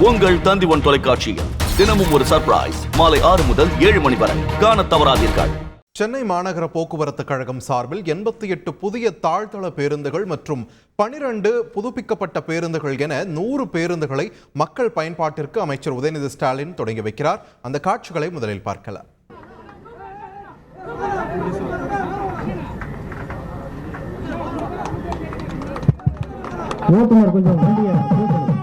உங்கள் தந்திவன் தொலைக்காட்சியில் தினமும் ஒரு சர்ப்ரைஸ் மாலை ஆறு முதல் ஏழு மணி வரை. காணத் தவறாதீர்கள். சென்னை மாநகர போக்குவரத்து கழகம் சார்பில் எண்பத்தி எட்டு புதிய தாழ்தள பேருந்துகள் மற்றும் பனிரெண்டு புதுப்பிக்கப்பட்ட பேருந்துகள் என நூறு பேருந்துகளை மக்கள் பயன்பாட்டிற்கு அமைச்சர் உதயநிதி ஸ்டாலின் தொடங்கி வைக்கிறார். அந்த காட்சிகளை முதலில் பார்க்கலாம். ஓட்டுநர் கொஞ்சம் வண்டியை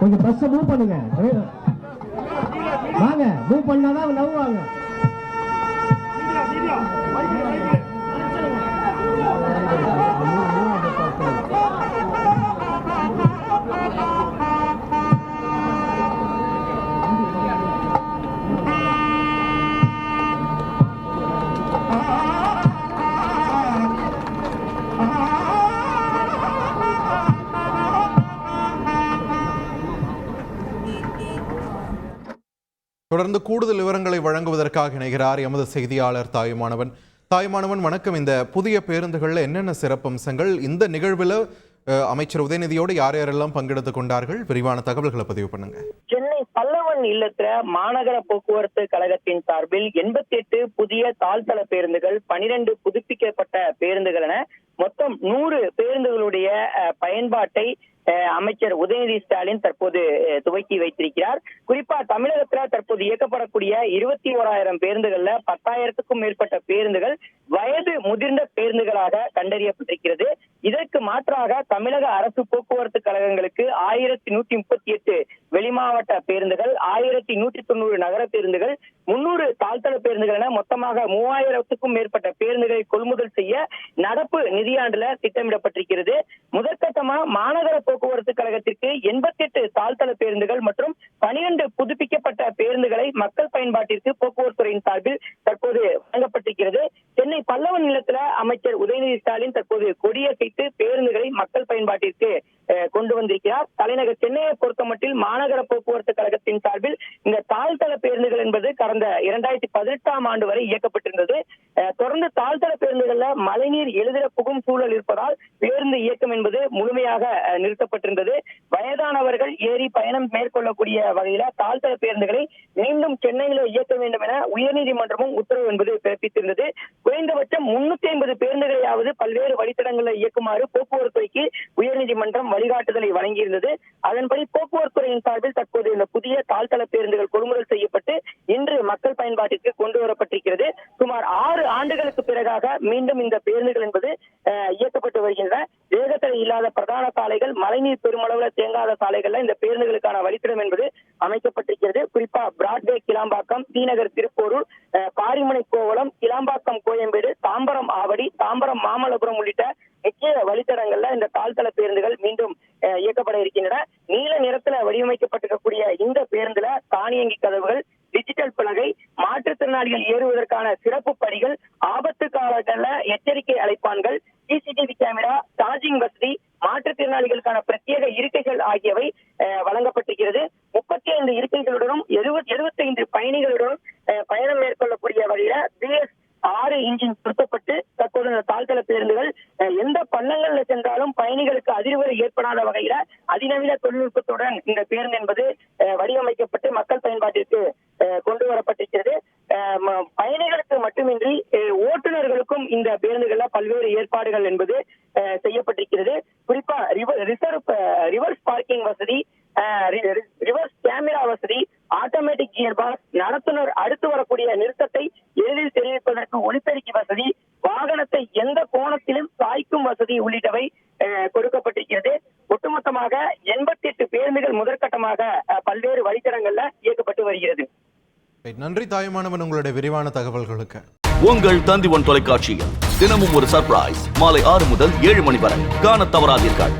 கொஞ்சம் பஸ் மூவ் பண்ணுங்க. வாங்க. மூவ் பண்ணாதான் நவ்வாங்க தொடர்ந்து கூடுதல் விவரங்களை வழங்குவதற்காக இணைகிறார் எமது செய்தியாளர் தாயுமானவன். தாயுமானவன் வணக்கம். இந்த புதிய பேருந்துகளில் என்னென்ன சிறப்பம்சங்கள்? இந்த நிகழ்வில் அமைச்சர் உதயநிதியோடு யார் யாரெல்லாம் பங்கெடுத்துக் கொண்டார்கள்? விரிவான தகவல்களை பதிவு பண்ணுங்க. சென்னை பல்லவன் இல்லத்துல மாநகர போக்குவரத்து கழகத்தின் சார்பில் எண்பத்தி எட்டு புதிய தாழ்தள பேருந்துகள் பனிரெண்டு புதுப்பிக்கப்பட்ட பேருந்துகள் என மொத்தம் நூறு பேருந்துகளுடைய அஹ், பயன்பாட்டை அஹ், அமைச்சர் உதயநிதி ஸ்டாலின் தற்போது அஹ், துவக்கி வைத்திருக்கிறார். குறிப்பா தமிழகத்தில் தற்போது இயக்கப்படக்கூடிய இருபத்தி ஓராயிரம் பேருந்துகள்ல பத்தாயிரத்துக்கும் மேற்பட்ட பேருந்துகள் வயது முதிர்ந்த பேருந்துகளாக கண்டறியப்பட்டிருக்கிறது. இதற்கு மாற்றாக தமிழக அரசு போக்குவரத்து கழகங்களுக்கு ஆயிரத்தி நூத்தி முப்பத்தி எட்டு வெளிமாவட்ட பேருந்துகள் ஆயிரத்தி நூற்றி தொண்ணூறு நகர பேருந்துகள் முன்னூறு தாழ்த்தள பேருந்துகள் என மொத்தமாக மூவாயிரத்துக்கும் மேற்பட்ட பேருந்துகளை கொள்முதல் செய்ய நடப்பு நிதியாண்டுல திட்டமிடப்பட்டிருக்கிறது. முதற்கட்டமா மாநகர போக்குவரத்து கழகத்திற்கு எண்பத்தி எட்டு தாழ்த்தள பேருந்துகள் மற்றும் பனிரெண்டு புதுப்பிக்கப்பட்ட பேருந்துகளை மக்கள் பயன்பாட்டிற்கு போக்குவரத்து துறையின் சார்பில் தற்போது வழங்கப்பட்டிருக்கிறது. பல்லவன் நிலத்துல அமைச்சர் உதயநிதி ஸ்டாலின் தற்போது கொடியசைத்து பேருந்துகளை மக்கள் பயன்பாட்டிற்கு கொண்டு வந்திருக்கிறார். தலைநகர் சென்னையை பொறுத்த மட்டில் மாநகர போக்குவரத்து கழகத்தின் சார்பில் இந்த தாழ்தள பேருந்துகள் என்பது கடந்த இரண்டாயிரத்தி பதினெட்டாம் ஆண்டு வரை இயக்கப்பட்டிருந்தது. தொடர்ந்து தாழ்தள பேருந்துகள்ல மழைநீர் எளிதில புகும் சூழல் இருப்பதால் பேருந்து இயக்கம் என்பது முழுமையாக நிறுத்தப்பட்டிருந்தது. வயதானவர்கள் ஏறி பயணம் மேற்கொள்ளக்கூடிய வகையில தாழ்தள பேருந்துகளை மீண்டும் சென்னையில இயக்க வேண்டும் என உயர்நீதிமன்றமும் உத்தரவு என்பது பிறப்பித்திருந்தது. குறைந்தபட்சம் முன்னூத்தி ஐம்பது பேருந்துகளையாவது பல்வேறு வழித்தடங்களில் இயக்குமாறு போக்குவரத்துறைக்கு உயர்நீதிமன்றம் வழிகாட்டுதலை வழங்கியிருந்தது. அதன்படி போக்குவரத்து துறையின் சார்பில் தற்போது இந்த புதிய தாழ்தள பேருந்துகள் கொள்முதல் செய்யப்பட்டு இன்று மக்கள் பயன்பாட்டிற்கு கொண்டு வரப்பட்டிருக்கிறது. சுமார் ஆறு ஆண்டுகளுக்கு பிறகாக மீண்டும் இந்த பேருந்துகள் என்பது இயக்கப்பட்டு வருகின்றன. வேகத்தடை இல்லாத பிரதான சாலைகள் மழைநீர் பெருமளவுல தேங்காத சாலைகள்ல இந்த பேருந்துகளுக்கான வழித்தடம் என்பது அமைக்கப்பட்டிருக்கிறது. குறிப்பா பிராட்வே கிளாம்பாக்கம் தீநகர் திருப்போரூர் ஆரிமனை கோவளம் கிளாம்பாக்கம் கோயம்பேடு தாம்பரம் ஆவடி தாம்பரம் மாமல்லபுரம் உள்ளிட்ட முக்கிய வழித்தடங்கள்ல இந்த தாழ்தள பேருந்துகள் மீண்டும் இயக்கப்பட இருக்கின்றன. நீல நிறத்துல வடிவமைக்கப்பட்டிருக்கக்கூடிய இந்த பேருந்துல தானியங்கி கதவுகள் டிஜிட்டல் பலகை மாற்றுத்திறனாளிகள் ஏறுவதற்கான சிறப்பு படிகள் ஆபத்து காலங்கள்ல எச்சரிக்கை அழைப்பான்கள் சிசிடிவி கேமரா சார்ஜிங் வசதி மாற்றுத்திறனாளிகளுக்கான பிரத்யேக இருக்கைகள் ஆகியவை அஹ், வழங்கப்பட்டிருக்கிறது. முப்பத்தி ஐந்து இருக்கைகளுடனும் எழுபத்தி எழுபத்தி ஐந்து பயணிகளுடனும் அஹ், பயணம் மேற்கொள்ளக்கூடிய வகையில பிஎஸ் ஆறு இன்ஜின் திருத்தப்பட்டு தற்போது இந்த தாழ்தள பேருந்துகள் எந்த பள்ளங்கள்ல சென்றாலும் பயணிகளுக்கு அதிர்வலை ஏற்படாத வகையில அதிநவீன தொழில்நுட்பத்துடன் இந்த பேருந்து என்பது வடிவமைக்கப்பட்டு மக்கள் பயன்பாட்டிற்கு கொண்டு வரப்பட்டிருக்கிறது. பயணிகளுக்கு மட்டுமின்றி ஓட்டுநர்களுக்கும் இந்த பேருந்துகள்ல பல்வேறு ஏற்பாடுகள் என்பது செய்யப்பட்டிருக்கிறது. குறிப்பா ரிசர்வ் ரிவர்ஸ் பார்க்கிங் வசதி ரிவர்ஸ் கேமரா வசதி ஆட்டோமேட்டிக் கியர் பாக்ஸ் நடத்துனர் அடுத்து வரக்கூடிய நிறுத்தத்தை எளிதில் தெரிவிப்பதற்கு ஒளிபெருக்கி வசதி வாகனத்தை எந்த கோணத்திலும் சாய்க்கும் வசதி உள்ளிட்டவை கொடுக்கப்பட்டிருக்கிறது. ஒட்டுமொத்தமாக எண்பத்தி எட்டு பேருந்துகள் முதற்கட்டமாக பல்வேறு வழித்தடங்கள்ல இயக்கப்பட்டு வருகிறது. நன்றி தாயுமானவன் உங்களுடைய விரிவான தகவல்களுக்கு. உங்கள் தந்திவன் தொலைக்காட்சியில் தினமும் ஒரு சர்ப்ரைஸ் மாலை ஆறு முதல் ஏழு மணி வரை. காணத் தவறாதீர்கள்.